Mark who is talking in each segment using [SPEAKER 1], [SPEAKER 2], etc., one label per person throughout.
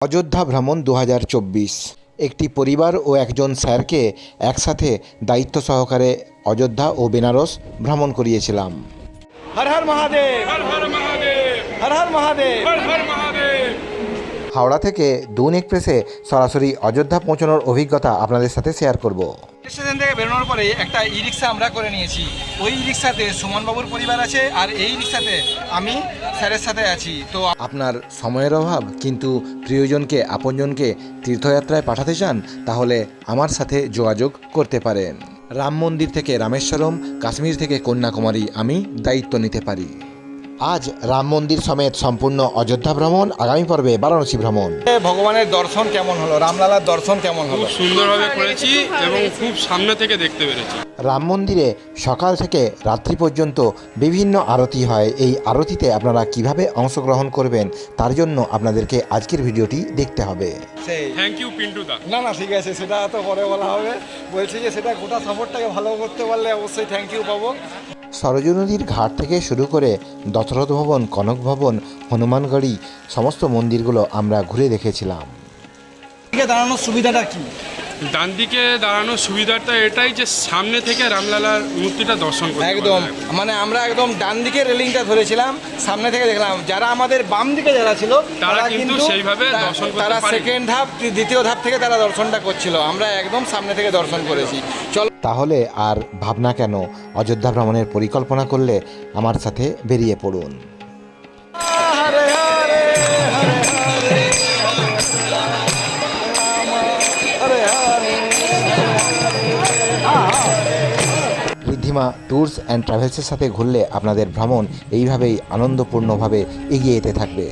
[SPEAKER 1] অযোধ্যা ভ্রমণ দু হাজার চব্বিশ। একটি পরিবার ও একজন স্যারকে একসাথে দায়িত্ব সহকারে অযোধ্যা ও বেনারস ভ্রমণ করিয়েছিলাম।
[SPEAKER 2] হর হর মহাদেব
[SPEAKER 3] হর হর মহাদেব।
[SPEAKER 2] হর হর মহাদেব।
[SPEAKER 3] হর হর মহাদেব।
[SPEAKER 1] হাওড়া থেকে দুন এক্সপ্রেসে সরাসরি অযোধ্যা পৌঁছানোর অভিজ্ঞতা আপনাদের সাথে শেয়ার করব।
[SPEAKER 2] স্টেশন থেকে বেরোনোর পরে একটা ই রিক্সা আমরা করে নিয়েছি। ওই রিক্সাতে সুমনবাবুর পরিবার আছে আর এই রিক্সাতে আমি স্যারের সাথে আছি। তো
[SPEAKER 1] আপনার সময়ের অভাব কিন্তু প্রিয়জনকে আপনজনকে তীর্থযাত্রায় পাঠাতে চান তাহলে আমার সাথে যোগাযোগ করতে পারেন। রাম মন্দির থেকে রামেশ্বরম কাশ্মীর থেকে কন্যাকুমারী আমি দায়িত্ব নিতে পারি। আজ রাম মন্দির সমেত সম্পূর্ণ অযোধ্যা ভ্রমণ আগামী পর্বে বারাণসী ভ্রমণ।
[SPEAKER 2] ভগবানের দর্শন কেমন হলো? রামলালার দর্শন কেমন হলো?
[SPEAKER 3] সুন্দরভাবে করেছি এবং খুব সামনে থেকে দেখতে পেরেছি।
[SPEAKER 1] রাম মন্দিরে সকাল থেকে রাত্রি পর্যন্ত বিভিন্ন আরতি হয়। এই আরতিতে আপনারা কীভাবে অংশগ্রহণ করবেন তার জন্য আপনাদেরকে আজকের ভিডিওটি দেখতে হবে।
[SPEAKER 3] থ্যাংক ইউ পিন্টু দা।
[SPEAKER 2] না না ঠিক আছে সেটা তো পরে বলা হবে। বলছি যে সেটা গোটা সফরটাকে ভালো করতে পারলে অবশ্যই থ্যাংক ইউ পাবো।
[SPEAKER 1] সরজু নদীর ঘাট থেকে শুরু করে দশরথ ভবন, কনক ভবন, হনুমানগড়ি, সমস্ত মন্দিরগুলো আমরা ঘুরে দেখেছিলাম।
[SPEAKER 2] দাঁড়ানোর সুবিধাটা কি?
[SPEAKER 3] ডান দিকে দাঁড়ানোর সুবিধাটা এটাই যে সামনে থেকে রামলালার মূর্তিটা দর্শন করতে
[SPEAKER 2] একদম। মানে আমরা একদম ডান দিকে রেলিংটা ধরেছিলাম সামনে থেকে দেখলাম যারা আমাদের বাম দিকে যারা ছিল
[SPEAKER 3] তারা কিন্তু সেইভাবে দর্শন করতে
[SPEAKER 2] তারা সেকেন্ড ধাপ দ্বিতীয় ধাপ থেকে তারা দর্শনটা করছিল। আমরা একদম সামনে থেকে দর্শন করেছি। চলো।
[SPEAKER 1] তাহলে আর ভাবনা কেন? অযোধ্যা ভ্রমণের পরিকল্পনা করলে আমার সাথে বেরিয়ে পড়ুন।
[SPEAKER 2] হরে হরে হরে
[SPEAKER 1] ঋদ্ধিমা ট্যুরস অ্যান্ড ট্রাভেলসের সাথে ঘুরলে আপনাদের ভ্রমণ এইভাবেই আনন্দপূর্ণভাবে এগিয়ে যেতে থাকবে।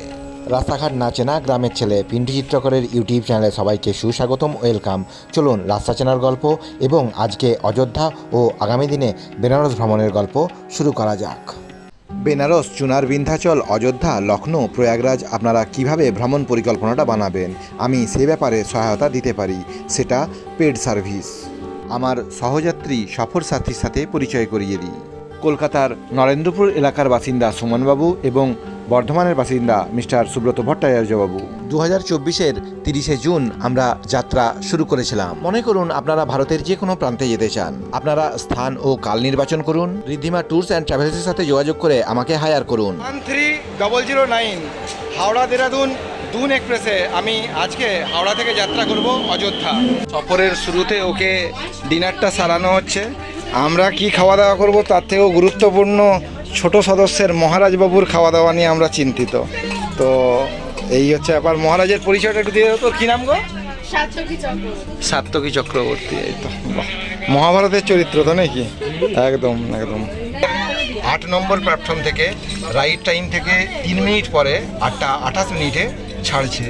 [SPEAKER 1] রাস্তাঘাট না চেনা গ্রামের ছেলে পিন্টু চিত্রকরের ইউটিউব চ্যানেলে সবাইকে সুস্বাগতম ওয়েলকাম চলুন রাস্তা চেনার গল্প এবং আজকে অযোধ্যা ও আগামী দিনে বেনারস ভ্রমণের গল্প শুরু করা যাক। বেনারস চুনার বিন্ধ্যাচল, অযোধ্যা লখনৌ প্রয়াগরাজ আপনারা কীভাবে ভ্রমণ পরিকল্পনাটা বানাবেন? আমি সে ব্যাপারে সহায়তা দিতে পারি। সেটা পেড সার্ভিস। আমার সহযাত্রী সফর সাথীর সাথে পরিচয় করিয়ে দিই। কলকাতার নরেন্দ্রপুর এলাকার বাসিন্দা সুমনবাবু এবং বর্ধমানের বাসিন্দা মিস্টার সুব্রত ভট্টাচার্যবাবু। দু হাজার চব্বিশের তিরিশে জুন আমরা যাত্রা শুরু করেছিলাম। মনে করুন আপনারা ভারতের যে কোনো প্রান্তে যেতে চান। আপনারা স্থান ও কাল নির্বাচন করুন। ঋদ্ধিমা ট্যুরস অ্যান্ড ট্রাভেলসের সাথে যোগাযোগ করে আমাকে হায়ার করুন।
[SPEAKER 2] One three double zero nine Howrah Dehradun Doon এক্সপ্রেসে আমি আজকে হাওড়া থেকে যাত্রা করব অযোধ্যা। সফরের শুরুতে ওকে ডিনারটা সারানো হচ্ছে। আমরা কি খাওয়া দাওয়া করব তার থেকেও গুরুত্বপূর্ণ ছোট সদস্যের মহারাজবাবুর খাওয়া দাওয়া নিয়ে আমরা চিন্তিত। তো এই হচ্ছে ব্যাপার। মহারাজের পরিচয়টা একটু দিয়ে তোর কী নাম গো?
[SPEAKER 4] সাতকি চক্রবর্তী।
[SPEAKER 2] এই তো। মহাভারতের চরিত্র তো নাকি? একদম একদম। আট নম্বর প্ল্যাটফর্ম থেকে রাইট টাইম থেকে তিন মিনিট পরে আটটা আঠাশ মিনিটে ছাড়ছে।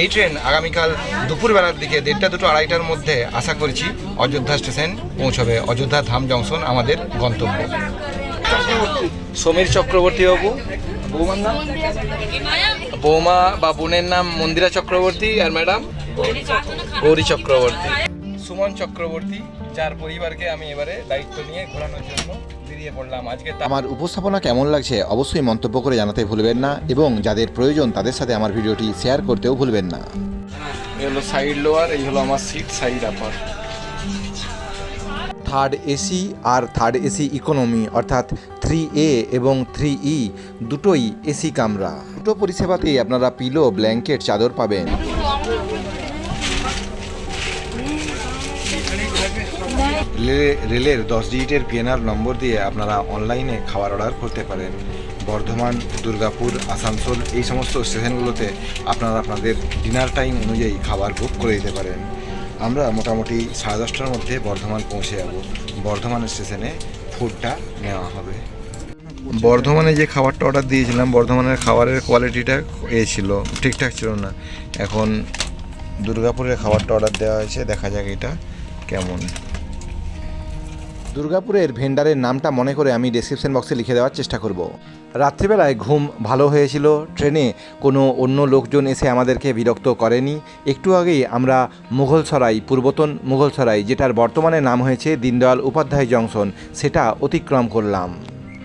[SPEAKER 2] এই ট্রেন আগামীকাল দুপুরবেলার দিকে দেড়টা দুটো আড়াইটার মধ্যে আশা করছি অযোধ্যা স্টেশন পৌঁছবে। অযোধ্যা ধাম জংশন আমাদের গন্তব্য। সমীর চক্রবর্তী বাবু। বৌমার নাম? বৌমা বা বোনের নাম মন্দিরা চক্রবর্তী আর ম্যাডাম? গৌরী চক্রবর্তী। সুমন চক্রবর্তী যার পরিবারকে আমি এবারে দায়িত্ব নিয়ে ঘোরানোর জন্য আজকে
[SPEAKER 1] আমার উপস্থাপনা কেমন লাগছে অবশ্যই মন্তব্য করে জানাতে ভুলবেন না এবং যাদের প্রয়োজন তাদের সাথে আমার ভিডিওটি শেয়ার করতেও ভুলবেন না।
[SPEAKER 2] এই হলো সাইড লোয়ার এই হলো আমার seat side upper
[SPEAKER 1] third AC আর থার্ড এসি ইকোনমি অর্থাৎ থ্রি এ এবং থ্রি ই দুটোই এসি কামরা। দুটো পরিষেবাতেই আপনারা পিলো ব্ল্যাঙ্কেট চাদর পাবেন। রেলের দশ ডিজিটের পিএনআর নম্বর দিয়ে আপনারা অনলাইনে খাবার অর্ডার করতে পারেন। বর্ধমান, দুর্গাপুর, আসানসোল এই সমস্ত স্টেশনগুলোতে আপনারা আপনাদের ডিনার টাইম অনুযায়ী খাবার বুক করে দিতে পারেন। আমরা মোটামুটি সাড়ে দশটার মধ্যে বর্ধমান পৌঁছে যাব। বর্ধমান স্টেশনে ফুডটা নেওয়া হবে। বর্ধমানে যে খাবারটা অর্ডার দিয়েছিলাম, বর্ধমানের খাবারের কোয়ালিটিটা এ ছিল, ঠিকঠাক ছিল না। এখন দুর্গাপুরের খাবারটা অর্ডার দেওয়া হয়েছে, দেখা যাক এটা কেমন। দুর্গাপুরের ভেন্ডারের নামটা মনে করে আমি ডেসক্রিপশন বক্সে লিখে দেওয়ার চেষ্টা করব। রাত্রিবেলায় ঘুম ভালো হয়েছিল, ট্রেনে কোনো অন্য লোকজন এসে আমাদেরকে বিরক্ত করেনি। একটু আগেই আমরা মুঘলসরাই, পূর্বতন মুঘলসরাই, যেটার বর্তমানে নাম হয়েছে দীনদয়াল উপাধ্যায় জংশন, সেটা অতিক্রম করলাম।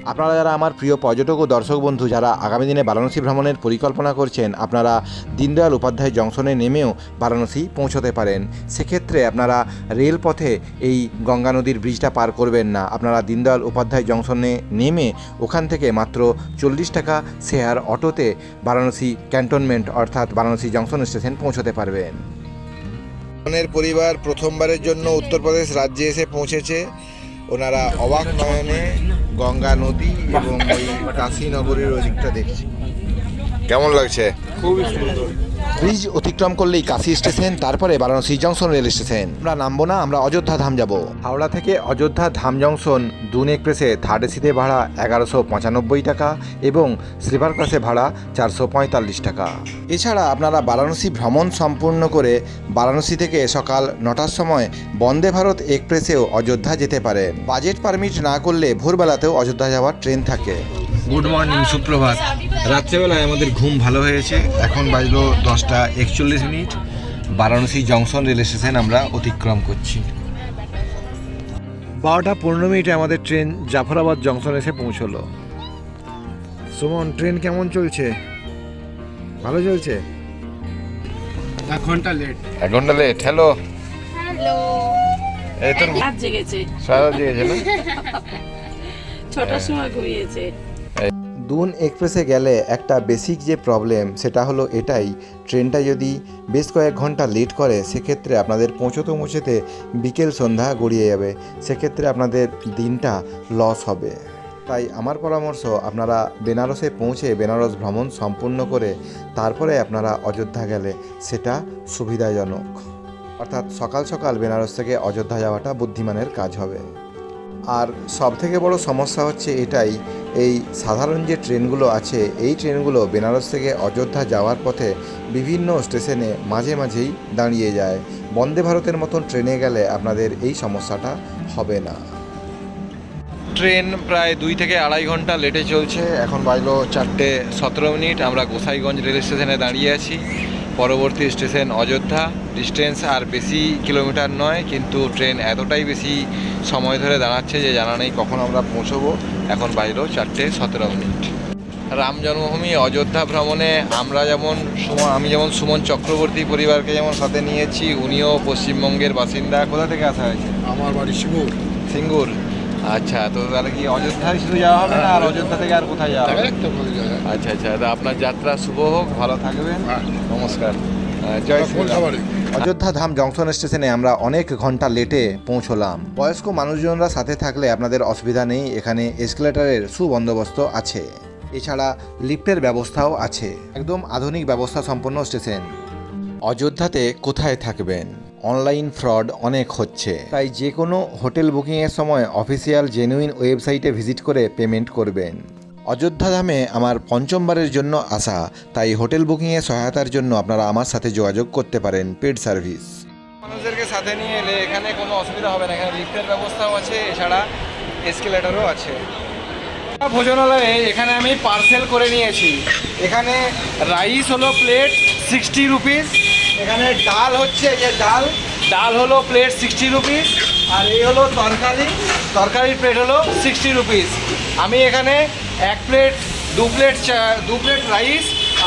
[SPEAKER 1] আপনারা যারা আমার প্রিয় পর্যটক ও দর্শক বন্ধু, যারা আগামী দিনে বারাণসী ভ্রমণের পরিকল্পনা করছেন, আপনারা দীনদয়াল উপাধ্যায় জংশনে নেমেও বারাণসী পৌঁছতে পারেন। সেক্ষেত্রে আপনারা রেলপথে এই গঙ্গা নদীর ব্রিজটা পার করবেন না। আপনারা দীনদয়াল উপাধ্যায় জংশনে নেমে ওখান থেকে মাত্র চল্লিশ টাকা শেয়ার অটোতে বারাণসী ক্যান্টনমেন্ট অর্থাৎ বারাণসী জংশন স্টেশন পৌঁছতে পারবেন।
[SPEAKER 2] মনের পরিবার প্রথমবারের জন্য উত্তরপ্রদেশ রাজ্যে এসে পৌঁছেছে। ওনারা অবাক নয়নে গঙ্গা নদী এবং ওই কাশীনগরের ওই দিকটা দেখছি। কেমন লাগছে?
[SPEAKER 3] খুবই সুন্দর।
[SPEAKER 1] ব্রিজ অতিক্রম করলেই কাশী স্টেশন তারপরে বারাণসী জংশন রেল স্টেশন। আমরা নামবো না আমরা অযোধ্যা ধাম যাব। হাওড়া থেকে অযোধ্যা ধাম জংশন দুন এক্সপ্রেসে থার্ড এসিতে ভাড়া এগারোশো পঁচানব্বই টাকা এবং স্লিপার ক্লাসে ভাড়া চারশো পঁয়তাল্লিশ টাকা। এছাড়া আপনারা বারাণসী ভ্রমণ সম্পূর্ণ করে বারাণসী থেকে সকাল নটার সময় বন্দে ভারত এক্সপ্রেসেও অযোধ্যা যেতে পারেন। বাজেট পারমিট না করলে ভোরবেলাতেও অযোধ্যা যাওয়ার ট্রেন থাকে।
[SPEAKER 2] গুড মর্নিং সুপ্রভাত। রাত্রেবেলায় আমাদের ঘুম ভালো হয়েছে। এখন বাজলো দশটা একচল্লিশ minute. Varanasi junction rail station আমরা অতিক্রম করছি। বারোটা পনেরো মিনিটে আমাদের ট্রেন জাফরাবাদ জংশন এসে পৌঁছলো। সুমন ট্রেন কেমন চলছে? ভালো চলছে?
[SPEAKER 3] এক ঘণ্টা লেট
[SPEAKER 2] এক ঘণ্টা লেট হ্যালো
[SPEAKER 4] হ্যালো
[SPEAKER 2] এই তোর
[SPEAKER 5] রাত জেগেছে।
[SPEAKER 2] সারা দিয়েছে না?
[SPEAKER 5] ছটার সময় ঘুমিয়েছে।
[SPEAKER 1] দুন এক্সপ্রেসে গেলে একটা বেসিক যে প্রবলেম সেটা হলো এটাই। ট্রেনটা যদি বেশ কয়েক ঘণ্টা লেট করে, সেক্ষেত্রে আপনাদের পৌঁছতে পৌঁছতে বিকেল সন্ধ্যা গড়িয়ে যাবে। সেক্ষেত্রে আপনাদের দিনটা লস হবে। তাই আমার পরামর্শ, আপনারা বেনারসে পৌঁছে বেনারস ভ্রমণ সম্পূর্ণ করে তারপরে আপনারা অযোধ্যা গেলে সেটা সুবিধাজনক। অর্থাৎ সকাল সকাল বেনারস থেকে অযোধ্যা যাওয়াটা বুদ্ধিমানের কাজ হবে। আর সব থেকে বড় সমস্যা হচ্ছে এটাই, এই সাধারণ যে ট্রেনগুলো আছে, এই ট্রেনগুলো বেনারস থেকে অযোধ্যা যাওয়ার পথে বিভিন্ন স্টেশনে মাঝে মাঝেই দাঁড়িয়ে যায়। বন্দে ভারতের মতন ট্রেনে গেলে আপনাদের এই সমস্যাটা হবে না।
[SPEAKER 2] ট্রেন প্রায় দুই থেকে আড়াই ঘণ্টা লেটে চলছে। এখন বাজলো চারটে সতেরো মিনিট। আমরা গোসাইগঞ্জ রেল স্টেশনে দাঁড়িয়ে আছি। পরবর্তী স্টেশন অযোধ্যা। ডিস্টেন্স আর বেশি কিলোমিটার নয় কিন্তু ট্রেন এতটাই বেশি সময় ধরে দাঁড়াচ্ছে যে জানা নেই কখন আমরা পৌঁছবো। এখন বাজলো চারটে সতেরো মিনিট। রাম জন্মভূমি অযোধ্যা ভ্রমণে আমরা যেমন আমি যেমন সুমন চক্রবর্তী পরিবারকে যেমন সাথে নিয়েছি উনিও পশ্চিমবঙ্গের বাসিন্দা। কোথা থেকে আসা হয়েছে?
[SPEAKER 6] আমার বাড়ি সিঙ্গুর।
[SPEAKER 2] সিঙ্গুর। আচ্ছা তো তাহলে কি অযোধ্যায় শুধু যাওয়া হবে না আর অযোধ্যা থেকে আর কোথায় যাওয়া হবে?
[SPEAKER 6] একটা
[SPEAKER 2] আচ্ছা আচ্ছা তো আপনার যাত্রা শুভ হোক ভালো থাকবেন।
[SPEAKER 6] হ্যাঁ।
[SPEAKER 2] নমস্কার। জয়
[SPEAKER 6] কোলসাবাড়ি
[SPEAKER 1] অযোধ্যা ধাম জংশন স্টেশনে আমরা অনেক ঘণ্টা লেটে পৌঁছলাম। বয়স্ক মানুষজনরা সাথে থাকলে আপনাদের অসুবিধা নেই এখানে এসকেলেটরের সুবন্দোবস্ত আছে। এছাড়া লিফটের ব্যবস্থাও আছে। একদম আধুনিক ব্যবস্থা সম্পন্ন স্টেশন। অযোধ্যাতে কোথায় থাকবেন? অনলাইন ফ্রড অনেক হচ্ছে। তাই যে কোনো হোটেল বুকিংয়ের সময় অফিসিয়াল জেনুইন ওয়েবসাইটে ভিজিট করে পেমেন্ট করবেন। অযোধ্যা ধামে আমার পঞ্চমবারের জন্য আসা, তাই হোটেল বুকিংয়ে সহায়তার জন্য আপনারা আমার সাথে যোগাযোগ করতে পারেন পেড সার্ভিস।
[SPEAKER 2] মানুষদেরকে সাথে নিয়ে এলে এখানে কোনো অসুবিধা হবে না। এখানে লিফটের ব্যবস্থাও আছে, এছাড়া এসকেলেটারও আছে। ভোজনালয়ে এখানে আমি পার্সেল করে নিয়েছি এখানে রাইস হলো প্লেট সিক্সটি রুপিস এখানে ডাল হচ্ছে যে ডাল ডাল হলো প্লেট সিক্সটি রুপিস আর এই হলো তরকারি তরকারির প্লেট হলো সিক্সটি রুপিস আমি এখানে এক প্লেট দু প্লেট চা- দু প্লেট রাইস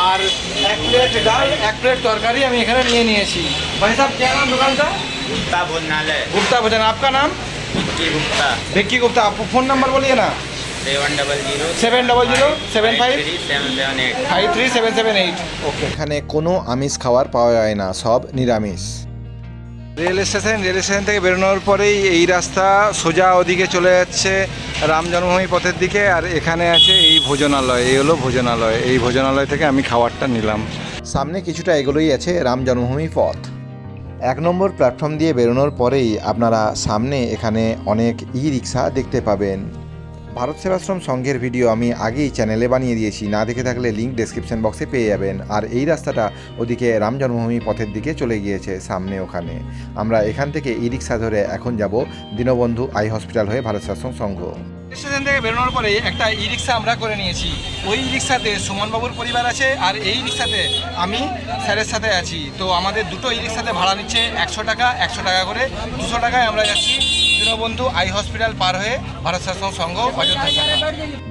[SPEAKER 2] আর এক প্লেট ডাল এক প্লেট তরকারি আমি এখানে নিয়ে নিয়েছি ভাই সাহেব क्या नाम दुकान का
[SPEAKER 7] गुप्ता भोजनालय
[SPEAKER 2] गुप्ता भोजन आपका नाम
[SPEAKER 7] की गुप्ता
[SPEAKER 2] विक्की गुप्ता आप फोन नंबर बोलिए ना
[SPEAKER 1] এখানে কোনো আমিষ খাবার পাওয়া যায় না সব নিরামিষ।
[SPEAKER 2] রেল স্টেশন রেল স্টেশন থেকে বেরোনোর পরেই এই রাস্তা সোজা ওদিকে চলে যাচ্ছে রাম জন্মভূমি পথের দিকে আর এখানে আছে এই ভোজনালয় এই হলো ভোজনালয়। এই ভোজনালয় থেকে আমি খাবারটা নিলাম।
[SPEAKER 1] সামনে কিছুটা এগুলোই আছে রাম জন্মভূমি পথ। এক নম্বর প্ল্যাটফর্ম দিয়ে বেরোনোর পরেই আপনারা সামনে এখানে অনেক ই রিক্সা দেখতে পাবেন। ভারত সেবাশ্রম সংঘের ভিডিও আমি আগেই চ্যানেলে বানিয়ে দিয়েছি। না দেখে থাকলে লিঙ্ক ডেসক্রিপশন বক্সে পেয়ে যাবেন। আর এই রাস্তাটা ওদিকে রাম জন্মভূমি পথের দিকে চলে গিয়েছে, সামনে ওখানে। আমরা এখান থেকে ই রিক্সা ধরে এখন যাব দীনবন্ধু আই হসপিটাল হয়ে ভারত সেবাশ্রম সংঘ।
[SPEAKER 2] স্টেশন থেকে বেরোনোর পরে একটা ই রিক্সা আমরা করে নিয়েছি। ওই রিক্সাতে সুমনবাবুর পরিবার আছে আর এই রিক্সাতে আমি স্যারের সাথে আছি। তো আমাদের দুটো ই রিক্সাতে ভাড়া নিচ্ছে একশো টাকা একশো টাকা করে। দুশো টাকায় আমরা যাচ্ছি। দীনবন্ধু আই হসপিটাল পার হয়ে ভারত শাসন সংঘ অযোধ্যা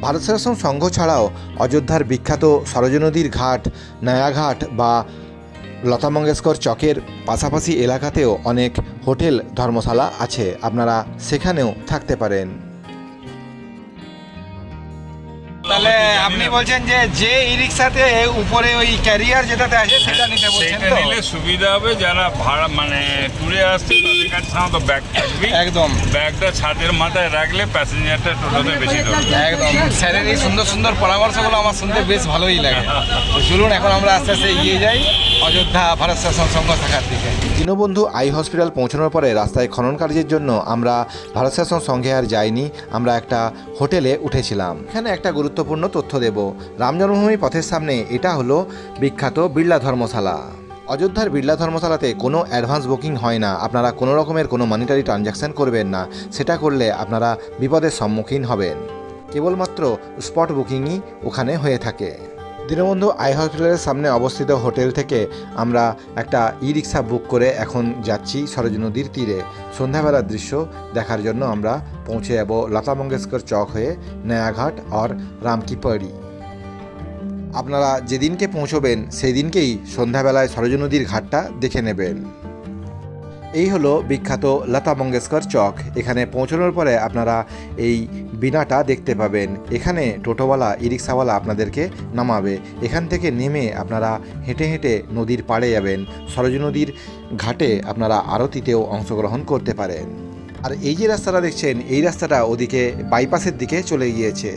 [SPEAKER 1] ভারত শাসন সংঘ ছাড়াও অযোধ্যার বিখ্যাত সরজ নদীর ঘাট, নয়াঘাট বা লতা মঙ্গেশকর চকের পাশাপাশি এলাকাতেও অনেক হোটেল ধর্মশালা আছে। আপনারা সেখানেও থাকতে পারেন।
[SPEAKER 2] তাহলে আপনি বলছেন যে যে ই রিক্সাতে উপরে ওই ক্যারিয়ার যেটাতে আছে সেটা নিতে বলছেন
[SPEAKER 6] সেটা
[SPEAKER 2] তো?
[SPEAKER 6] নিলে সুবিধা হবে যারা ভাড়া মানে ট্যুরে আসছে তাদের কাছে সাধারণত ব্যাগ থাকবে
[SPEAKER 2] একদম।
[SPEAKER 6] ব্যাগটা ছাদের মাথায় রাখলে প্যাসেঞ্জারটা টোটোতে বেশি ধরবে
[SPEAKER 2] একদম। স্যারের এই সুন্দর সুন্দর পরামর্শগুলো আমার শুনতে বেশ ভালোই লাগে। চলুন এখন আমরা আস্তে আস্তে এগিয়ে যাই অযোধ্যা ভারত শাসন সংঘ শাখার দিকে।
[SPEAKER 1] দীনবন্ধু আই হসপিটাল পৌঁছানোর পরে রাস্তায় খনন কার্যের জন্য আমরা ভারত শাসন সংঘে আর যাইনি আমরা একটা হোটেলে উঠেছিলাম। এখানে একটা গুরুত্বপূর্ণ তথ্য দেব। রাম জন্মভূমি পথের সামনে এটা হলো বিখ্যাত বিড়লা ধর্মশালা। অযোধ্যার বিড়লা ধর্মশালাতে কোনো অ্যাডভান্স বুকিং হয় না। আপনারা কোনো রকমের কোনো মানিটারি ট্রানজ্যাকশন করবেন না। সেটা করলে আপনারা বিপদের সম্মুখীন হবেন। কেবলমাত্র স্পট বুকিংই ওখানে হয়ে থাকে। দীনবন্ধু আই হসপিটালের সামনে অবস্থিত হোটেল থেকে আমরা একটা ই রিক্সা বুক করে এখন যাচ্ছি সরোজ নদীর তীরে। সন্ধ্যাবেলার দৃশ্য দেখার জন্য আমরা পৌঁছে যাব লতা মঙ্গেশকর চক হয়ে নয়াঘাট আর রামকিপাড়ি। আপনারা যেদিনকে পৌঁছবেন সেই দিনকেই সন্ধ্যাবেলায় সরোজ নদীর ঘাটটা দেখে নেবেন। এই হলো বিখ্যাত লতা মঙ্গেশকর চক। এখানে পৌঁছানোর পরে আপনারা এই বিনাটা দেখতে পাবেন। এখানে টোটোওয়ালা ই রিক্সাওয়ালা আপনাদেরকে নামাবে। এখান থেকে নেমে আপনারা হেঁটে হেঁটে নদীর পাড়ে যাবেন। সরজ নদীর ঘাটে আপনারা আরতিতেও অংশগ্রহণ করতে পারেন। আর এই যে রাস্তাটা দেখছেন, এই রাস্তাটা ওদিকে বাইপাসের দিকে চলে গিয়েছে।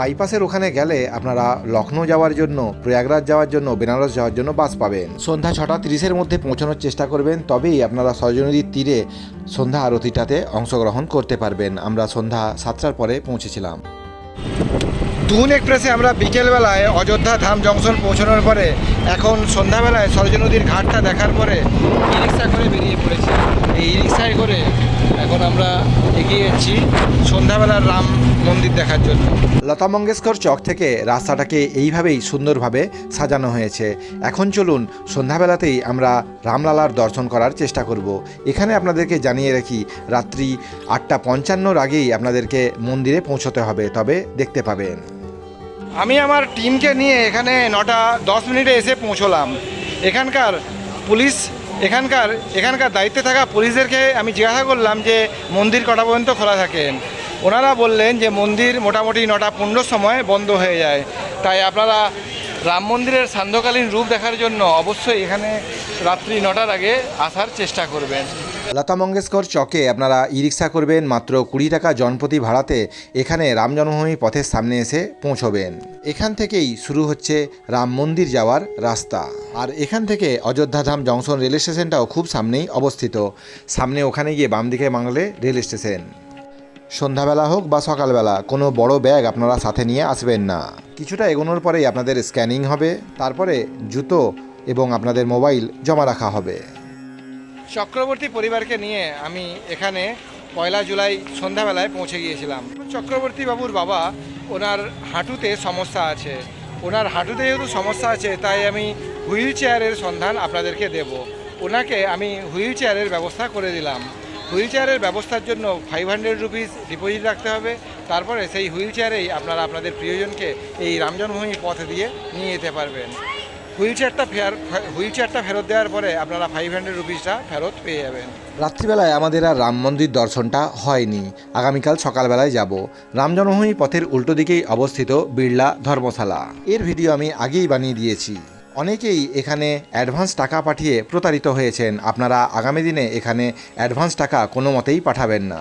[SPEAKER 1] বাইপাসের ওখানে গেলে আপনারা লখনৌ যাওয়ার জন্য, প্রয়াগরাজ যাওয়ার জন্য, বেনারস যাওয়ার জন্য বাস পাবেন। সন্ধ্যা ছটা তিরিশের মধ্যে পৌঁছানোর চেষ্টা করবেন, তবেই আপনারা সরজ নদীর তীরে সন্ধ্যা আরতিটাতে অংশগ্রহণ করতে পারবেন। আমরা সন্ধ্যা সাতটার পরে পৌঁছেছিলাম।
[SPEAKER 2] দুন এক্সপ্রেসে আমরা বিকেলবেলায় অযোধ্যা ধাম জংশন পৌঁছানোর পরে, এখন সন্ধ্যাবেলায় সরজ নদীর ঘাটটা দেখার পরে ই রিক্সা করে বেরিয়ে পড়েছি। এই ই রিক্সায় করে এখন আমরা এগিয়ে যাচ্ছি। সন্ধ্যাবেলার রাম মন্দির দেখার জন্য।
[SPEAKER 1] লতা মঙ্গেশকর চক থেকে রাস্তাটাকে এইভাবেই সুন্দরভাবে সাজানো হয়েছে। এখন চলুন সন্ধ্যাবেলাতেই আমরা রামলালার দর্শন করার চেষ্টা করব। এখানে আপনাদেরকে জানিয়ে রাখি রাত্রি আটটা পঞ্চান্নর আগেই আপনাদেরকে মন্দিরে পৌঁছতে হবে তবে দেখতে পাবেন।
[SPEAKER 2] আমি আমার টিমকে নিয়ে এখানে নটা দশ মিনিটে এসে পৌঁছলাম। এখানকার পুলিশ এখানকার এখানকার দায়িত্বে থাকা পুলিশদেরকে আমি জিজ্ঞাসা করলাম যে মন্দির কটা পর্যন্ত খোলা থাকেন ওনারা বললেন যে মন্দির মোটামুটি নটা পনেরোর সময় বন্ধ হয়ে যায়। তাই আপনারা রাম মন্দিরের সান্ধ্যকালীন রূপ দেখার জন্য অবশ্যই এখানে রাত্রি নটার আগে আসার চেষ্টা করবেন।
[SPEAKER 1] লতা মঙ্গেশকর চকে আপনারা ই রিক্সা করবেন, মাত্র কুড়ি টাকা জনপ্রতি ভাড়াতে এখানে রাম জন্মভূমি পথের সামনে এসে পৌঁছবেন। এখান থেকেই শুরু হচ্ছে রাম মন্দির যাওয়ার রাস্তা। আর এখান থেকে অযোধ্যাধাম জংশন রেল স্টেশনটাও খুব সামনেই অবস্থিত। সামনে ওখানে গিয়ে বাম দিকে বাংলে রেল স্টেশন সন্ধ্যাবেলা হোক বা সকালবেলা, কোনো বড় ব্যাগ আপনারা সাথে নিয়ে আসবেন না। কিছুটা এগোনোর পরেই আপনাদের স্ক্যানিং হবে, তারপরে জুতো এবং আপনাদের মোবাইল জমা রাখা হবে।
[SPEAKER 2] চক্রবর্তী পরিবারকে নিয়ে আমি এখানে পয়লা জুলাই সন্ধ্যাবেলায় পৌঁছে গিয়েছিলাম। চক্রবর্তী বাবুর বাবা ওনার হাঁটুতে সমস্যা আছে। ওনার হাঁটুতে যেহেতু সমস্যা আছে, তাই আমি হুইল চেয়ারের সন্ধান আপনাদেরকে দেব। ওনাকে আমি হুইল চেয়ারের ব্যবস্থা করে দিলাম। হুইল চেয়ারের ব্যবস্থার জন্য ফাইভ হান্ড্রেড রুপিস ডিপোজিট রাখতে হবে। তারপরে সেই হুইল চেয়ারেই আপনারা আপনাদের প্রিয়জনকে এই রামজন্মভূমি পথ দিয়ে নিয়ে যেতে পারবেন। হুইল চেয়ারটা ফেয়ার, হুইল চেয়ারটা ফেরত দেওয়ার পরে আপনারা ফাইভ হান্ড্রেড রুপিসটা ফেরত পেয়ে যাবেন।
[SPEAKER 1] রাত্রিবেলায় আমাদের আর রাম মন্দির দর্শনটা হয়নি। আগামীকাল সকালবেলায় যাব। রাম জন্মভূমি পথের উল্টো দিকেই অবস্থিত বিড়লা ধর্মশালা। এর ভিডিও আমি আগেই বানিয়ে দিয়েছি। অনেকেই এখানে অ্যাডভান্স টাকা পাঠিয়ে প্রতারিত হয়েছেন। আপনারা আগামী দিনে এখানে অ্যাডভান্স টাকা কোনো মতেই পাঠাবেন না।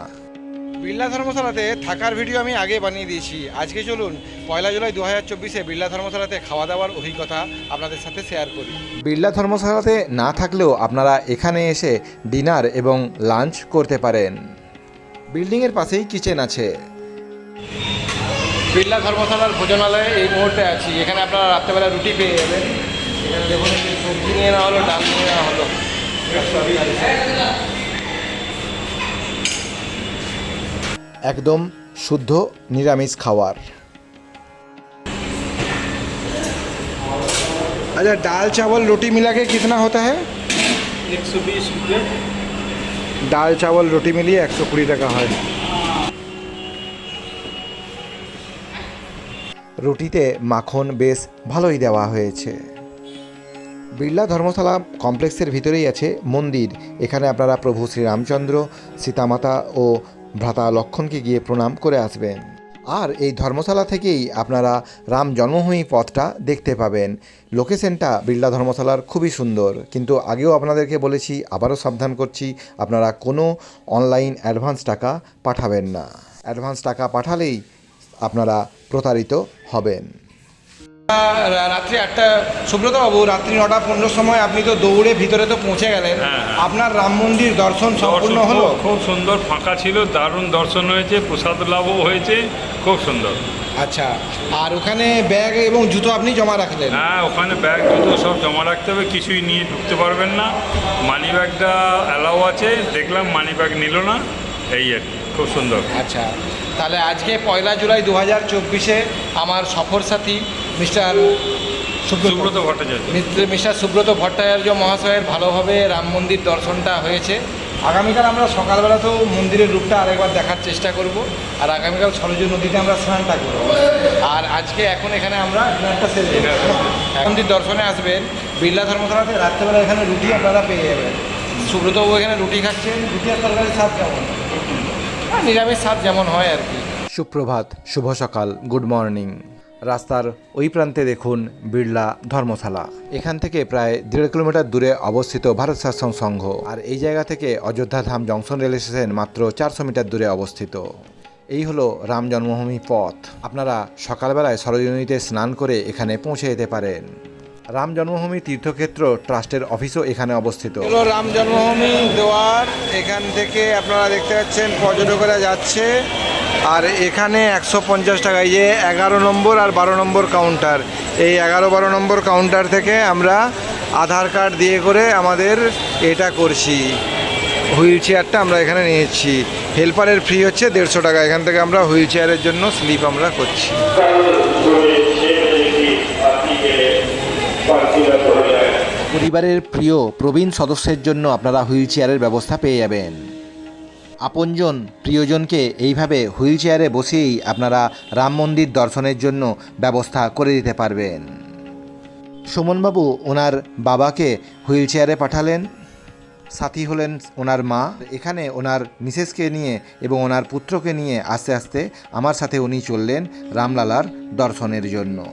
[SPEAKER 2] বিড়লা ধর্মশালাতে থাকার ভিডিও আমি আগে বানিয়ে দিয়েছি। আজকে চলুন পয়লা জুলাই দু হাজার চব্বিশে বিড়লা ধর্মশালাতে খাওয়া দাওয়ার অভিজ্ঞতা আপনাদের সাথে শেয়ার করি।
[SPEAKER 1] বিড়লা ধর্মশালাতে না থাকলেও আপনারা এখানে এসে ডিনার এবং লাঞ্চ করতে পারেন। বিল্ডিংয়ের পাশেই কিচেন আছে।
[SPEAKER 2] বিড়লা ধর্মশালার ভোজনালয়ে এই মুহূর্তে আছি। এখানে আপনারা রাত্রেবেলা রুটি পেয়ে যাবেন।
[SPEAKER 1] একদম শুদ্ধ নিরামিষ খাওয়ার।
[SPEAKER 2] আচ্ছা ডাল চাবল রুটি
[SPEAKER 3] মিলাকে কিতনা হতে হ্যাঁ
[SPEAKER 2] ডাল চাবল রুটি মিলিয়ে একশো কুড়ি টাকা হয়।
[SPEAKER 1] রুটিতে মাখন বেশ ভালোই দেওয়া হয়েছে। বিড়লা ধর্মশালা কমপ্লেক্সের ভিতরেই আছে মন্দির। এখানে আপনারা প্রভু শ্রীরামচন্দ্র, সীতামাতা ও ভ্রাতা লক্ষণকে গিয়ে প্রণাম করে আসবেন। আর এই ধর্মশালা থেকেই আপনারা রাম জন্মভূমি পথটা দেখতে পাবেন। লোকেশনটা বিড়লা ধর্মশালার খুবই সুন্দর। কিন্তু আগেও আপনাদেরকে বলেছি, আবারও সাবধান করছি, আপনারা কোনো অনলাইন অ্যাডভান্স টাকা পাঠাবেন না। অ্যাডভান্স টাকা পাঠালেই আপনারা প্রতারিত হবেন।
[SPEAKER 2] রাত্রি আটটা সুব্রত বাবু রাত্রি নটা পনেরোর সময় আপনি তো দৌড়ে ভিতরে তো পৌঁছে গেলেন।
[SPEAKER 6] হ্যাঁ, হ্যাঁ।
[SPEAKER 2] আপনার রাম মন্দির দর্শন সম্পূর্ণ হলো?
[SPEAKER 6] খুব- সুন্দর ফাঁকা ছিল দারুণ দর্শন হয়েছে প্রসাদ লাভও হয়েছে খুব সুন্দর।
[SPEAKER 2] আচ্ছা আর ওখানে ব্যাগ এবং জুতো আপনি জমা রাখলেন?
[SPEAKER 6] হ্যাঁ ওখানে ব্যাগ জুতো সব জমা রাখতে হবে কিছুই নিয়ে ঢুকতে পারবেন না। মানি ব্যাগটা অ্যালাউ আছে দেখলাম মানি ব্যাগ নিল না এই আর খুব সুন্দর।
[SPEAKER 2] আচ্ছা তাহলে আজকে পয়লা জুলাই দু হাজার চব্বিশে আমার সফর সাথী মিস্টার
[SPEAKER 6] সুব্রত ভট্টাচার্য।
[SPEAKER 2] মিস্টার সুব্রত ভট্টাচার্য মহাশয়ের ভালোভাবে রাম মন্দির দর্শনটা হয়েছে। আগামীকাল আমরা সকালবেলাতেও মন্দিরের রূপটা আরেকবার দেখার চেষ্টা করব আর আগামীকাল সরজু নদীতে আমরা স্নানটা করব। আর আজকে এখন এখানে আমরা ডিনারটা সেরে। মন্দির দর্শনে আসবেন। বিড়লা ধর্মশালাতে রাত্রেবেলা এখানে রুটি আপনারা পেয়ে যাবেন। সুব্রতবাবু এখানে রুটি খাচ্ছেন। রুটি আর তরকারির স্বাদ কেমন? হ্যাঁ, নিরামিষ স্বাদ যেমন হয় আর কি।
[SPEAKER 1] সুপ্রভাত শুভ সকাল গুড মর্নিং। রাস্তার ওই প্রান্তে দেখুন বিড়লা ধর্মশালা। এখান থেকে প্রায় দেড় কিলোমিটার দূরে অবস্থিত ভারত শাসন সংঘ। আর এই জায়গা থেকে Ayodhya Dham junction rail station মাত্র চারশো মিটার দূরে অবস্থিত। এই হলো রাম জন্মভূমি পথ। আপনারা সকালবেলায় সরজনীতে স্নান করে এখানে পৌঁছে যেতে পারেন। রাম জন্মভূমি তীর্থক্ষেত্র ট্রাস্টের অফিসও এখানে অবস্থিত।
[SPEAKER 2] হলো রাম জন্মভূমি দুয়ার। এখান থেকে আপনারা দেখতে পাচ্ছেন পর্যটকেরা যাচ্ছে। আর এখানে একশো পঞ্চাশ টাকা, এই যে এগারো নম্বর আর বারো নম্বর কাউন্টার এই এগারো বারো নম্বর কাউন্টার থেকে আমরা আধার কার্ড দিয়ে করে আমাদের এটা করছি। হুইল চেয়ারটা আমরা এখানে নিয়েছি। হেল্পারের ফ্রি হচ্ছে দেড়শো টাকা, এখান থেকে আমরা হুইল চেয়ারের জন্য স্লিপ আমরা করছি।
[SPEAKER 1] পরিবারের প্রিয় প্রবীণ সদস্যের জন্য আপনারা হুইল চেয়ারের ব্যবস্থা পেয়ে যাবেন। আপনজন প্রিয়জনকে এইভাবে হুইল চেয়ারে বসেই আপনারা রাম মন্দির দর্শনের জন্য ব্যবস্থা করে দিতে পারবেন। সুমনবাবু, ওনার বাবাকে হুইল চেয়ারে পাঠালেন। সাথী হলেন ওনার মা। এখানে ওনার মিসেসকে নিয়ে এবং ওনার পুত্রকে নিয়ে আস্তে আস্তে আমার সাথে উনি চললেন রামলালার দর্শনের জন্য।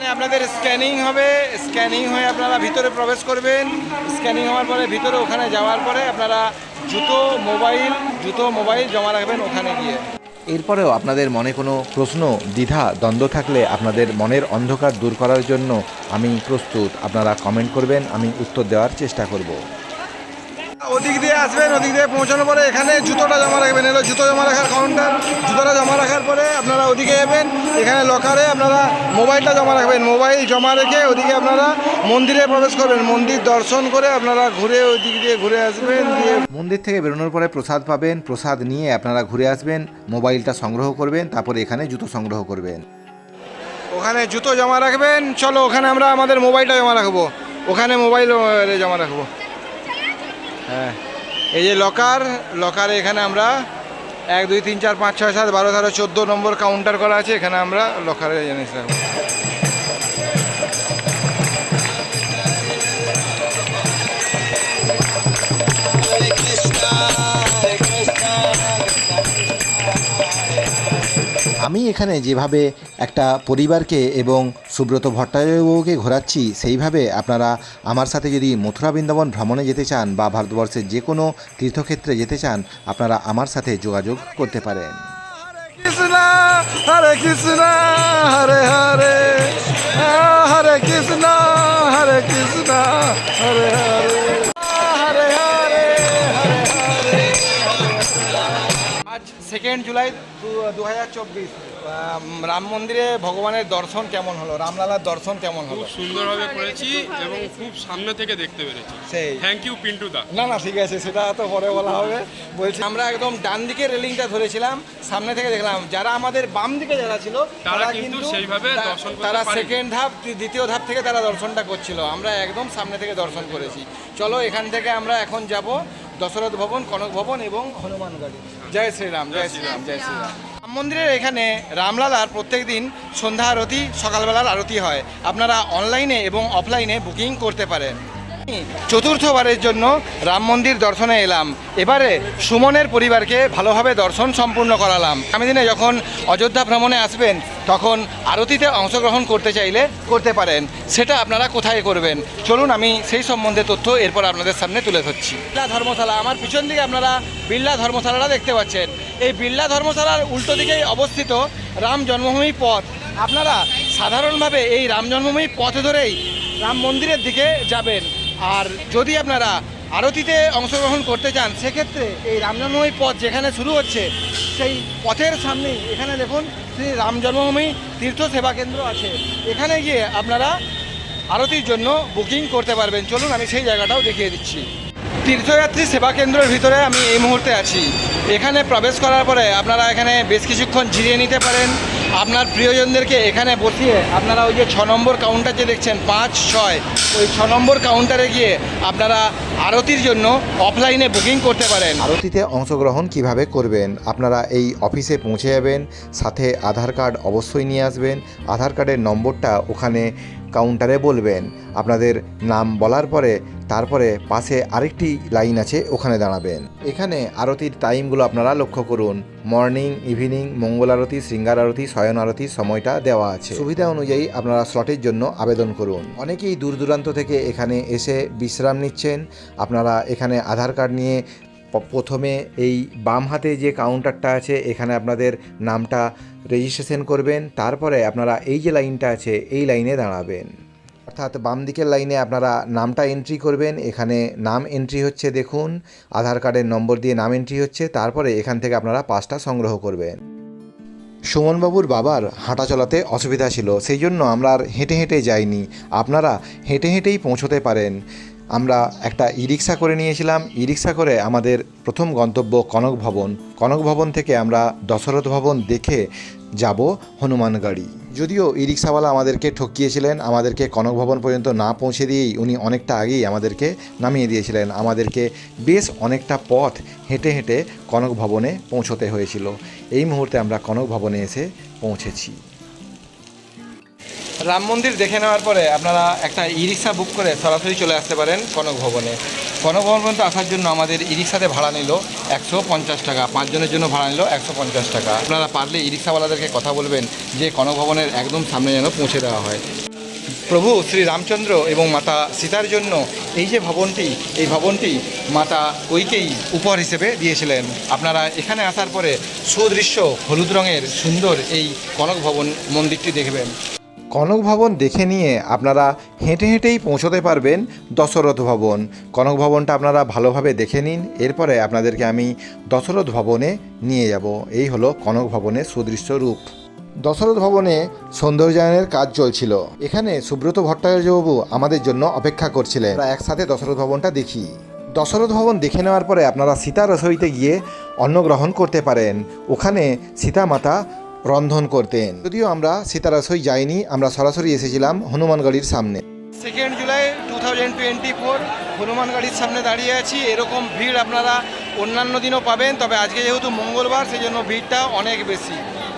[SPEAKER 2] এখানে আপনাদের স্ক্যানিং হবে। স্ক্যানিং হয়ে আপনারা ভিতরে প্রবেশ করবেন। স্ক্যানিং হওয়ার পরে ভিতরে ওখানে যাওয়ার পরে আপনারা জুতো, মোবাইল জুতো, মোবাইল জমা রাখবেন ওখানে গিয়ে।
[SPEAKER 1] এরপরেও আপনাদের মনে কোনো প্রশ্ন, দ্বিধা, দ্বন্দ্ব থাকলে আপনাদের মনের অন্ধকার দূর করার জন্য আমি প্রস্তুত। আপনারা কমেন্ট করবেন, আমি উত্তর দেওয়ার চেষ্টা করব।
[SPEAKER 2] ওদিক দিয়ে আসবেন ওদিক দিয়ে পৌঁছানোর পরে এখানে জুতোটা জমা রাখবেন। এলো জুতো জমা রাখার কাউন্টার জুতোটা জমা রাখার পরে আপনারা ওদিকে যাবেন এখানে লকারে আপনারা মোবাইলটা জমা রাখবেন। মোবাইল জমা রেখে ওদিকে আপনারা মন্দিরে প্রবেশ করবেন। মন্দির দর্শন করে আপনারা ঘুরে ওদিক দিয়ে ঘুরে আসবেন দিয়ে
[SPEAKER 1] মন্দির থেকে বেরোনোর পরে প্রসাদ পাবেন। প্রসাদ নিয়ে আপনারা ঘুরে আসবেন মোবাইলটা সংগ্রহ করবেন তারপরে এখানে জুতো সংগ্রহ করবেন।
[SPEAKER 2] ওখানে জুতো জমা রাখবেন। চলো ওখানে আমরা আমাদের মোবাইলটা জমা রাখব। ওখানে মোবাইল জমা রাখব। হ্যাঁ। এই যে লকার লকারে এখানে আমরা এক, দুই, তিন, চার, পাঁচ, ছয়, সাত, বারো, তেরো, চোদ্দ নম্বর কাউন্টার করা আছে, এখানে আমরা লকারে জিনিস
[SPEAKER 1] আমি এখানে যেভাবে একটা পরিবারকে এবং সুব্রত ভট্টাচার্যবাবুকে ঘোরাচ্ছি সেইভাবে আপনারা আমার সাথে যদি মথুরা বৃন্দাবন ভ্রমণে যেতে চান বা ভারতবর্ষের যে কোনো তীর্থক্ষেত্রে যেতে চান আপনারা আমার সাথে যোগাযোগ করতে পারেন।
[SPEAKER 2] কৃষ্ণ হরে কৃষ্ণ হরে হরে হরে কৃষ্ণ হরে কৃষ্ণ হরে হরে হরে হরে হরে হরে। আজ সেকেন্ড সেকেন্ড জুলাই দু হাজার চব্বিশ রাম মন্দিরে ভগবানের দর্শন কেমন হলো? রামলালার দর্শন কেমন হলো?
[SPEAKER 3] খুব সুন্দরভাবে করেছি এবং খুব সামনে থেকে দেখতে পেরেছি।
[SPEAKER 2] সেই।
[SPEAKER 3] থ্যাংক ইউ পিন্টু দা।
[SPEAKER 2] না না ঠিক আছে সেটা তো পরে বলা হবে। বলছি আমরা একদম ডান দিকে রেলিংটা ধরেছিলাম সামনে থেকে দেখলাম যারা আমাদের বাম দিকে যারা ছিল
[SPEAKER 3] তারা কিন্তু সেইভাবে দর্শন করতে
[SPEAKER 2] তারা সেকেন্ড ধাপ দ্বিতীয় ধাপ থেকে তারা দর্শনটা করছিল। আমরা একদম সামনে থেকে দর্শন করেছি। চলো এখান থেকে আমরা এখন যাব দশরথ ভবন কনক ভবন এবং হনুমানগড়ি জয় শ্রীরাম জয় শ্রীরাম জয় শ্রীরাম। রাম মন্দিরের এখানে রামলালার প্রত্যেক দিন সন্ধ্যা আরতি, সকালবেলার আরতি হয়। আপনারা অনলাইনে এবং অফলাইনে বুকিং করতে পারেন। চতুর্থবারের জন্য রাম মন্দির দর্শনে এলাম। এবারে সুমনের পরিবারকে ভালোভাবে দর্শন সম্পূর্ণ করালাম। আমি দিনে যখন অযোধ্যা ভ্রমণে আসবেন, তখন আরতিতে অংশগ্রহণ করতে চাইলে করতে পারেন। সেটা আপনারা কোথায় করবেন? চলুন, আমি সেই সম্বন্ধে তথ্য এরপর আপনাদের সামনে তুলে ধরছি। বিড়লা ধর্মশালা, আমার পিছন দিকে আপনারা বিড়লা ধর্মশালাটা দেখতে পাচ্ছেন। এই বিড়লা ধর্মশালার উল্টো দিকেই অবস্থিত রাম জন্মভূমি পথ। আপনারা সাধারণভাবে এই রাম জন্মভূমি পথ ধরেই রাম মন্দিরের দিকে যাবেন। আর যদি আপনারা আরতিতে অংশগ্রহণ করতে চান, সেক্ষেত্রে এই রাম জন্মভূমি পথ যেখানে শুরু হচ্ছে, সেই পথের সামনেই এখানে দেখুন শ্রী রাম জন্মভূমি তীর্থ সেবা কেন্দ্র আছে। এখানে গিয়ে আপনারা আরতির জন্য বুকিং করতে পারবেন। চলুন, আমি সেই জায়গাটাও দেখিয়ে দিচ্ছি। তীর্থযাত্রী সেবা কেন্দ্রের ভিতরে আমি এই মুহূর্তে আছি। এখানে প্রবেশ করার পরে আপনারা এখানে বেশ কিছুক্ষণ জিরিয়ে নিতে পারেন। আপনার প্রিয়জনদেরকে এখানে বসিয়ে আপনারা ওই যে ছ নম্বর কাউন্টার যে দেখছেন, পাঁচ, ছয়, ওই ছ নম্বর কাউন্টারে গিয়ে আপনারা আরতির জন্য অফলাইনে বুকিং করতে পারেন।
[SPEAKER 1] আরতিতে অংশগ্রহণ কীভাবে করবেন? আপনারা এই অফিসে পৌঁছে যাবেন, সাথে আধার কার্ড অবশ্যই নিয়ে আসবেন। আধার কার্ডের নম্বরটা ওখানে কাউন্টারে বলবেন। আপনাদের নাম বলার পরে তারপরে পাশে আরেকটি লাইন আছে, ওখানে দাঁড়াবেন। এখানে আরতির টাইমগুলো আপনারা লক্ষ্য করুন। মর্নিং ইভিনিং মঙ্গল আরতি, শৃঙ্গার আরতি, শয়ন আরতি সময়টা দেওয়া আছে। সুবিধা অনুযায়ী আপনারা স্লটের জন্য আবেদন করুন। অনেকেই দূর দূরান্ত থেকে এখানে এসে বিশ্রাম নিচ্ছেন। আপনারা এখানে আধার কার্ড নিয়ে প্রথমে এই বাম হাতে যে কাউন্টারটা আছে, এখানে আপনাদের নামটা রেজিস্ট্রেশন করবেন, তারপরে আপনারা এই যে লাইনটা আছে, এই লাইনে দাঁড়াবেন। অর্থাৎ বাম দিকের লাইনে আপনারা নামটা এন্ট্রি করবেন, এখানে নাম এন্ট্রি হচ্ছে দেখুন, আধার কার্ডের নম্বর দিয়ে নাম এন্ট্রি হচ্ছে, তারপরে এখান থেকে আপনারা পাসটা সংগ্রহ করবেন। সুমনবাবুর বাবার হাঁটা চলাতে অসুবিধা ছিল, সেই জন্য আমরা আর হেঁটে হেঁটে যাইনি। আপনারা হেঁটে হেঁটেই পৌঁছতে পারেন। আমরা একটা ই রিক্সা করে নিয়েছিলাম ই রিক্সা করে আমাদের প্রথম গন্তব্য কনক ভবন। কনক ভবন থেকে আমরা দশরথ ভবন দেখে যাব হনুমানগাড়ি। যদিও ই রিক্সাওয়ালা আমাদেরকে ঠকিয়েছিলেন, আমাদেরকে কনক ভবন পর্যন্ত না পৌঁছে দিয়েই উনি অনেকটা আগেই আমাদেরকে নামিয়ে দিয়েছিলেন। আমাদেরকে বেশ অনেকটা পথ হেঁটে হেঁটে কনক ভবনে পৌঁছতে হয়েছিল। এই মুহূর্তে আমরা কনক ভবনে এসে পৌঁছেছি।
[SPEAKER 2] রাম মন্দির দেখে নেওয়ার পরে আপনারা একটা ই রিক্সা বুক করে সরাসরি চলে আসতে পারেন কনক ভবনে। কনক ভবন পর্যন্ত আসার জন্য আমাদের ই রিক্সাতে ভাড়া নিল একশো পঞ্চাশ টাকা, পাঁচজনের জন্য ভাড়া নিল একশো পঞ্চাশ টাকা। আপনারা পারলে ই রিক্সাওয়ালাদেরকে কথা বলবেন যে কনক ভবনের একদম সামনে যেন পৌঁছে দেওয়া হয়। প্রভু শ্রী রামচন্দ্র এবং মাতা সীতার জন্য এই যে ভবনটি, এই ভবনটি মাতা কৈকেই উপহার হিসেবে দিয়েছিলেন। আপনারা এখানে আসার পরে সুদৃশ্য হলুদ রঙের সুন্দর এই কনক ভবন মন্দিরটি দেখবেন।
[SPEAKER 1] কনক ভবন দেখে নিয়ে আপনারা হেঁটে হেঁটেই পৌঁছতে পারবেন দশরথ ভবন। কনক ভবনটা আপনারা ভালোভাবে দেখে নিন, এরপরে আপনাদেরকে আমি দশরথ ভবনে নিয়ে যাব। এই হলো কনক ভবনের সুদৃশ্য রূপ। দশরথ ভবনে সৌন্দর্যায়নের কাজ চলছিল। এখানে সুব্রত ভট্টাচার্যবাবু আমাদের জন্য অপেক্ষা করছিলেন। একসাথে দশরথ ভবনটা দেখি। দশরথ ভবন দেখে নেওয়ার পরে আপনারা সীতা রসইতে গিয়ে অন্ন গ্রহণ করতে পারেন। ওখানে সীতা মাতা রন্ধন করতেন। যদিও আমরা সীতারাসই যাইনি আমরা সরাসরি এসেছিলাম হনুমানগড়ির সামনে।
[SPEAKER 2] Second July two thousand twenty four Hanuman গাড়ির সামনে দাঁড়িয়ে আছি। এরকম ভিড় আপনারা অন্যান্য দিনও পাবেন তবে আজকে যেহেতু মঙ্গলবার সেই জন্য ভিড়টা অনেক বেশি।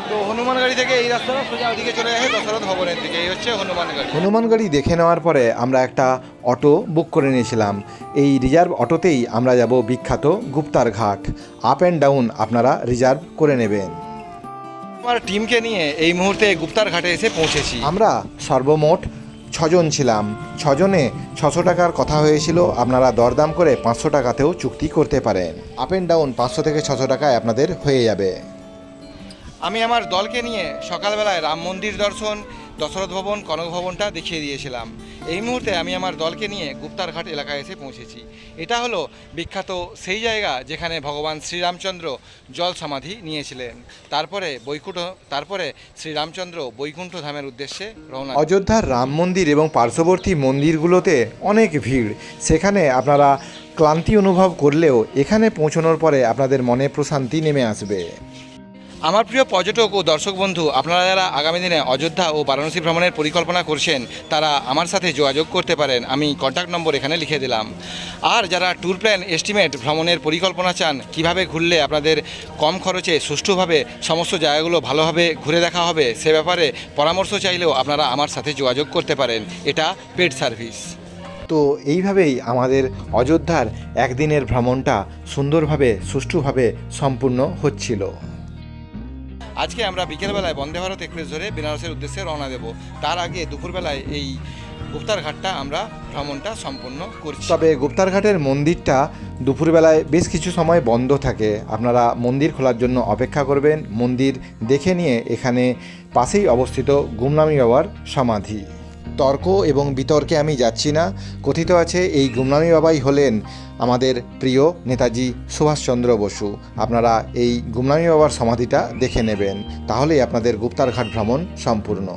[SPEAKER 2] তো হনুমান গাড়ি থেকে এই রাস্তাটা সোজা ওদিকে চলে আসে দশরথ ভবনের দিকে এই হচ্ছে হনুমান গাড়ি
[SPEAKER 1] হনুমানগড়ি দেখে নেওয়ার পরে আমরা একটা অটো বুক করে নিয়েছিলাম। এই রিজার্ভ অটোতেই আমরা যাব বিখ্যাত গুপ্তার ঘাট। আপ অ্যান্ড ডাউন আপনারা রিজার্ভ করে নেবেন।
[SPEAKER 2] আমার টিমকে নিয়ে এই মুহূর্তে গুপ্তার ঘাটে এসে পৌঁছেছি।
[SPEAKER 1] আমরা সর্বমোট ছজন ছিলাম। ছজনে ছশো টাকার কথা হয়েছিল আপনারা দরদাম করে পাঁচশো টাকাতেও চুক্তি করতে পারেন। আপ অ্যান্ড ডাউন পাঁচশো থেকে ছশো টাকায় আপনাদের হয়ে যাবে।
[SPEAKER 2] আমি আমার দলকে নিয়ে সকালবেলায় রাম মন্দির দর্শন দশরথ ভবন, কনক ভবনটা দেখিয়ে দিয়েছিলাম। এই মুহূর্তে আমি আমার দলকে নিয়ে গুপ্তারঘাট এলাকায় এসে পৌঁছেছি। এটা হলো বিখ্যাত সেই জায়গা যেখানে ভগবান শ্রীরামচন্দ্র জল সমাধি নিয়েছিলেন। তারপরে বৈকুণ্ঠ, তারপরে শ্রীরামচন্দ্র বৈকুণ্ঠ ধামের উদ্দেশ্যে রওনা
[SPEAKER 1] অযোধ্যার রাম মন্দির এবং পার্শ্ববর্তী মন্দিরগুলোতে অনেক ভিড়। সেখানে আপনারা ক্লান্তি অনুভব করলেও এখানে পৌঁছানোর পরে আপনাদের মনে প্রশান্তি নেমে আসবে।
[SPEAKER 2] আমার প্রিয় পর্যটক ও দর্শক বন্ধু, আপনারা যারা আগামী দিনে অযোধ্যা ও বারাণসী ভ্রমণের পরিকল্পনা করছেন, তারা আমার সাথে যোগাযোগ করতে পারেন। আমি কন্ট্যাক্ট নম্বর এখানে লিখে দিলাম। আর যারা ট্যুর প্ল্যান এস্টিমেট ভ্রমণের পরিকল্পনা চান, কীভাবে ঘুরলে আপনাদের কম খরচে সুষ্ঠুভাবে সমস্ত জায়গাগুলো ভালোভাবে ঘুরে দেখা হবে, সে ব্যাপারে পরামর্শ চাইলেও আপনারা আমার সাথে যোগাযোগ করতে পারেন। এটা পেড সার্ভিস
[SPEAKER 1] তো এইভাবেই আমাদের অযোধ্যার একদিনের ভ্রমণটা সুন্দরভাবে, সুষ্ঠুভাবে সম্পূর্ণ হচ্ছিল।
[SPEAKER 2] আজকে আমরা বিকেলবেলায় বন্দে ভারত এক্সপ্রেস ধরে বেনারসের উদ্দেশ্যে রওনা দেব। তার আগে দুপুরবেলায় এই গুপ্তারঘাটটা আমরা ভ্রমণটা সম্পূর্ণ করছি।
[SPEAKER 1] তবে গুপ্তারঘাটের মন্দিরটা দুপুরবেলায় বেশ কিছু সময় বন্ধ থাকে। আপনারা মন্দির খোলার জন্য অপেক্ষা করবেন। মন্দির দেখে নিয়ে এখানে পাশেই অবস্থিত গুমনামি বাবার সমাধি। তর্ক এবং বিতর্কে আমি যাচ্ছি না। কথিত আছে এই গুমনামি বাবাই হলেন আমাদের প্রিয় নেতাজি সুভাষচন্দ্র বসু। আপনারা এই গুমনামি বাবার সমাধিটা দেখে নেবেন। তাহলেই আপনাদের গুপ্তারঘাট ভ্রমণ সম্পূর্ণ।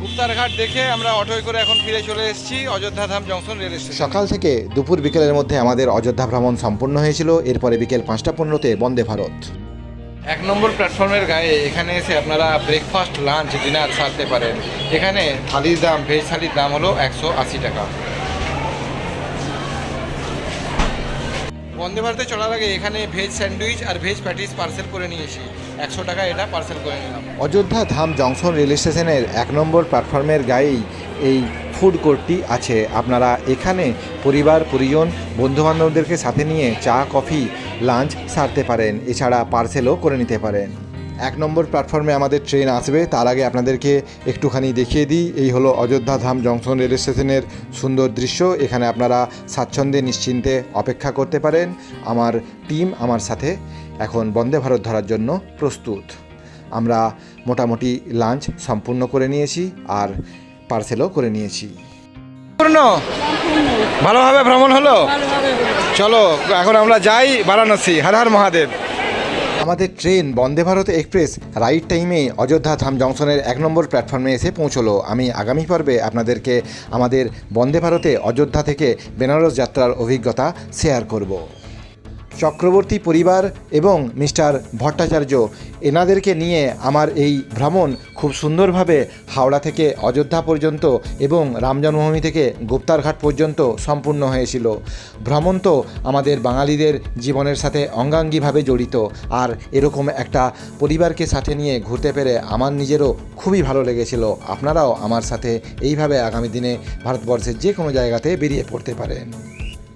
[SPEAKER 2] গুপ্তার ঘাট দেখে আমরা অটোয় করে এখন ফিরে চলে এসেছি Ayodhya Dham junction rail station.
[SPEAKER 1] সকাল থেকে দুপুর বিকেলের মধ্যে আমাদের অযোধ্যা ভ্রমণ সম্পূর্ণ হয়েছিল। এরপরে বিকেল পাঁচটা পনেরোতে বন্দে ভারত।
[SPEAKER 2] এক নম্বর প্ল্যাটফর্মের গায়ে এখানে এসে আপনারা ব্রেকফাস্ট লাঞ্চ ডিনার সারতে পারেন। এখানে থালির দাম ভেজ থালির দাম হলো একশো আশি টাকা। বন্দে ভারতে চলার আগে এখানে ভেজ স্যান্ডউইচ আর ভেজ প্যাটিস পার্সেল করে নিয়েছি একশো টাকা এটা পার্সেল করে নিলাম।
[SPEAKER 1] অযোধ্যা ধাম জংশন রেল স্টেশনের এক নম্বর প্ল্যাটফর্মের গায়েই এই ফুড কোর্টটি আছে। আপনারা এখানে পরিবার, পরিজন, বন্ধুবান্ধবদেরকে সাথে নিয়ে চা, কফি, লাঞ্চ সারতে পারেন। এছাড়া পার্সেলও করে নিতে পারেন। এক নম্বর প্ল্যাটফর্মে আমাদের ট্রেন আসবে। তার আগে আপনাদেরকে একটুখানি দেখিয়ে দিই। এই হলো অযোধ্যা ধাম জংশন রেল স্টেশনের সুন্দর দৃশ্য। এখানে আপনারা স্বাচ্ছন্দ্যে নিশ্চিন্তে অপেক্ষা করতে পারেন। আমার টিম আমার সাথে এখন বন্দে ভারত ধরার জন্য প্রস্তুত। আমরা মোটামুটি লাঞ্চ সম্পূর্ণ করে নিয়েছি আর পার্সেলও করে নিয়েছি।
[SPEAKER 2] ভালোভাবে ভ্রমণ হলো? চলো এখন আমরা যাই বারাণসী। হর হর মহাদেব।
[SPEAKER 1] আমাদের train Vande Bharat express right টাইমে অযোধ্যা ধাম জংশনের এক নম্বর প্ল্যাটফর্মে এসে পৌঁছলো। আমি আগামী পর্বে আপনাদেরকে আমাদের বন্দে ভারতে অযোধ্যা থেকে বেনারস যাত্রার অভিজ্ঞতা শেয়ার করব। চক্রবর্তী পরিবার এবং মিস্টার ভট্টাচার্য এনাদেরকে নিয়ে আমার এই ভ্রমণ খুব সুন্দরভাবে হাওড়া থেকে অযোধ্যা পর্যন্ত এবং রাম জন্মভূমি থেকে গুপ্তারঘাট পর্যন্ত সম্পূর্ণ হয়েছিল। ভ্রমণ তো আমাদের বাঙালিদের জীবনের সাথে অঙ্গাঙ্গিভাবে জড়িত আর এরকম একটা পরিবারকে সাথে নিয়ে ঘুরতে পেরে আমার নিজেরও খুবই ভালো লেগেছিল। আপনারাও আমার সাথে এইভাবে আগামী দিনে ভারতবর্ষের যে কোনো জায়গাতে বেরিয়ে পড়তে পারেন।